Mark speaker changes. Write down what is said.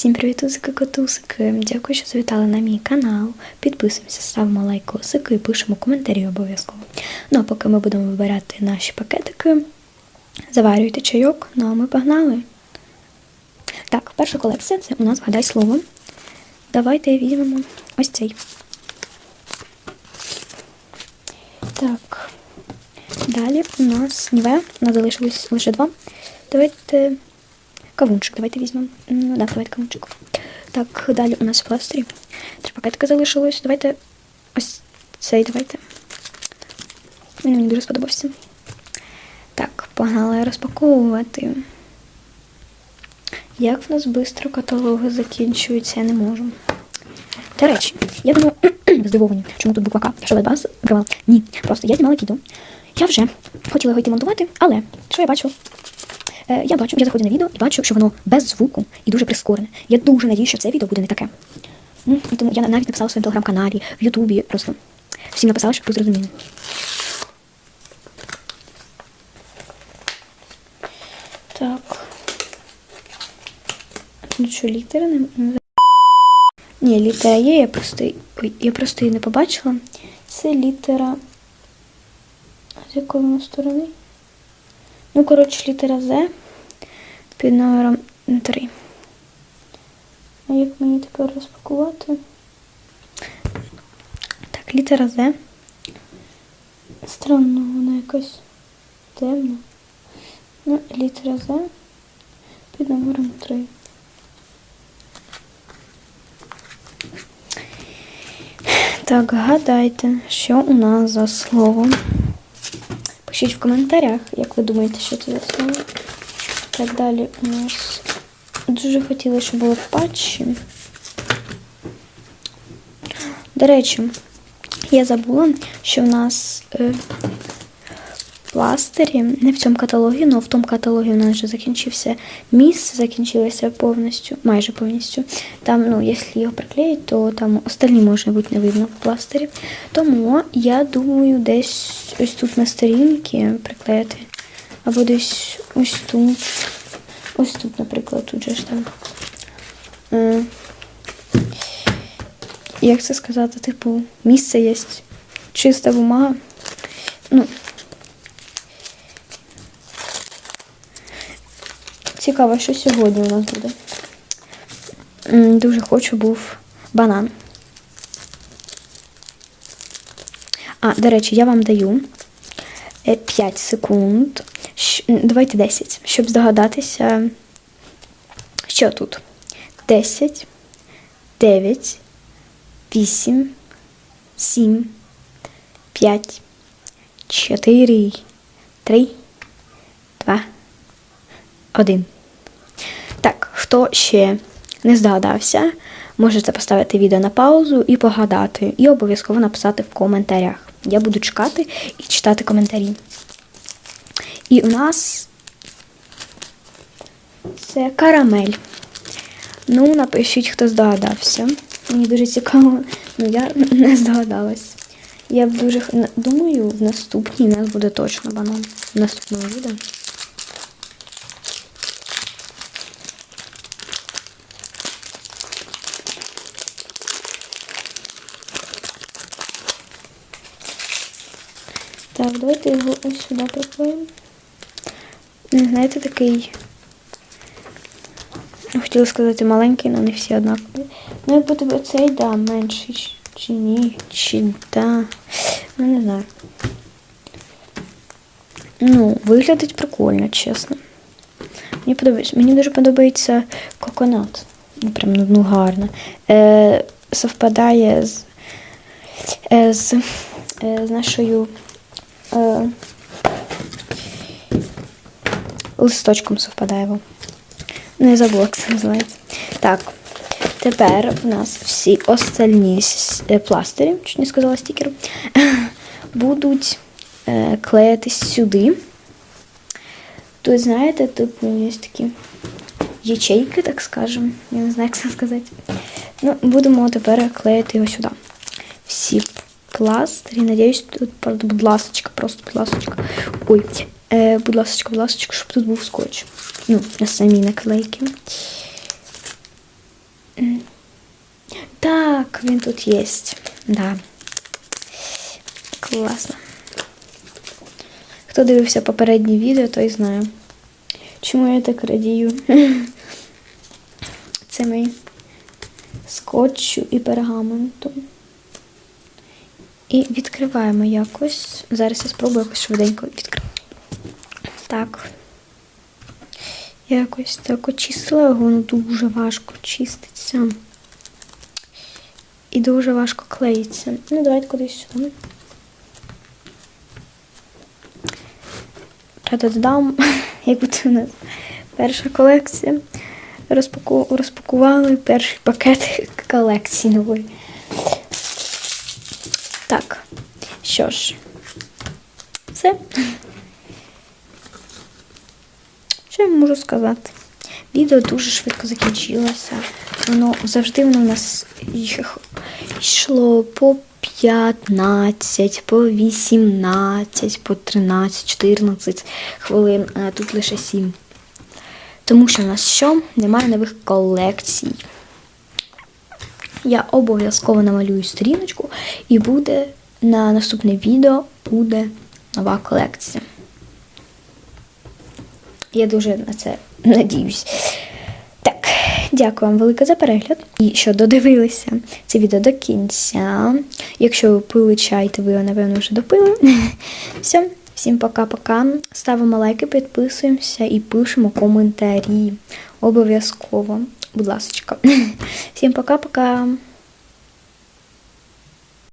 Speaker 1: Всім привіт, усики котусики. Дякую, що завітали на мій канал. Підписуємося, ставимо лайкосики і пишемо коментарі обов'язково. Ну а поки ми будемо вибирати наші пакетики, заварюйте чайок, ну а ми погнали. Так, перша колекція це у нас вгадай слово. Давайте візьмемо ось цей. Так. Далі у нас ніве, у нас залишилось лише два. Давайте кавунчик, давайте візьмемо. Ну, да, давайте кавунчик. Так, далі у нас пластирі. Три пакетики залишилось. Давайте ось цей давайте. Він мені дуже сподобався. Так, погнали розпаковувати. Як в нас швидко каталоги закінчуються, я не можу. До речі, я думаю, здивовані, чому тут буква К. Що ви вас закривала? Ні, просто я знімала відео. Я вже хотіла його йти монтувати, але що я бачу? Е, я бачу, я заходжу на відео і бачу, що воно без звуку і дуже прискорене. Я дуже надію, що це відео буде не таке. Ну, тому я навіть написала в своєму телеграм-каналі, в Ютубі, просто всім написала, щоб ви зрозуміли. Так. Ну що, літери не. не- Ні, літера є, я просто. Ой, я просто її не побачила. Це літера. З якої вона сторони? Ну, коротше, літера З під номером 3. А як мені тепер розпакувати? Так, літера З. Странно, вона якась темна. Ну, літера З під номером 3. Так, гадайте, що у нас за слово? Пишіть в коментарях, як ви думаєте, що це за слово. Так далі у нас дуже хотіли, щоб було патчі. До речі, я забула, що в нас е, пластирі, не в цьому каталогі, але в тому каталогі у нас вже закінчився місце, закінчилося повністю, майже повністю. Там, ну, якщо його приклеїть, то там остальні може бути не видно в пластирі. Тому я думаю, десь ось тут на сторінки приклеїти. Або десь ось тут. Ось тут, наприклад, тут же ж там. Як це сказати, типу, місце є, чиста бумага. Ну, Цікаво, що сьогодні у нас буде. Дуже хочу був банан. А, до речі, я вам даю е, 5 секунд. Давайте 10, щоб здогадатися, що тут. 10, 9, 8, 7, 5, 4, 3, 2, один. Так, хто ще не здогадався, можете поставити відео на паузу і погадати, і обов'язково написати в коментарях. Я буду чекати і читати коментарі. І у нас це карамель. Ну, напишіть, хто здогадався. Мені дуже цікаво, ну я не здогадалась. Я дуже думаю, в наступній у нас буде точно банан. В наступному відео. Так, давайте його ось сюди приклеїмо. Знаєте, такий. Хотіла сказати маленький, але не всі однакові. Ну, як буде оцей, да, менший чи- чи ні, чи да. Ну, не знаю. Ну, виглядить прикольно, чесно. Мені подобається. Мені дуже подобається коконат. Ну, прям ну, ну гарно. Е, совпадає з, е, з, е, з нашою е, листочком совпадає. во. Не забула, як це називається. Так, тепер у нас всі остальні е, пластирі, чуть не сказала стікеру, будуть е, клеїтись сюди. Тут, знаєте, типу, є такі ячейки, так скажемо. Я не знаю, як це сказати. Ну, будемо тепер клеїти його сюди. Всі пластирі. Надіюсь, тут, будь ласочка, просто будь ласочка. Ой, е, будь ласочка, будь ласочка, щоб тут був скотч. Ну, на самій наклейки. Так, він тут є. Да. Класно. Хто дивився попереднє відео, той знає. Чому я так радію? Це мій скотчу і пергаменту. І відкриваємо якось. Зараз я спробую якось швиденько відкрити. Так. Якось так очистила його, воно дуже важко чиститься. І дуже важко клеїться. Ну, давайте кудись сюди. Та-да-дам, як буде у нас перша колекція. Розпаку... Розпакували перший пакет колекції нової. Так, що ж, все. Що я можу сказати? Відео дуже швидко закінчилося. Воно завжди воно у нас йшло по 15, по 18, по 13, 14 хвилин, а тут лише 7. Тому що в нас що? Немає нових колекцій. Я обов'язково намалюю сторіночку і буде на наступне відео буде нова колекція. Я дуже на це надіюсь. Так, дякую вам велике за перегляд. І що додивилися це відео до кінця. Якщо ви пили чай, то ви його, напевно, вже допили. Все, всім пока-пока. Ставимо лайки, підписуємося і пишемо коментарі. Обов'язково. Будь ласочка. Всім пока-пока.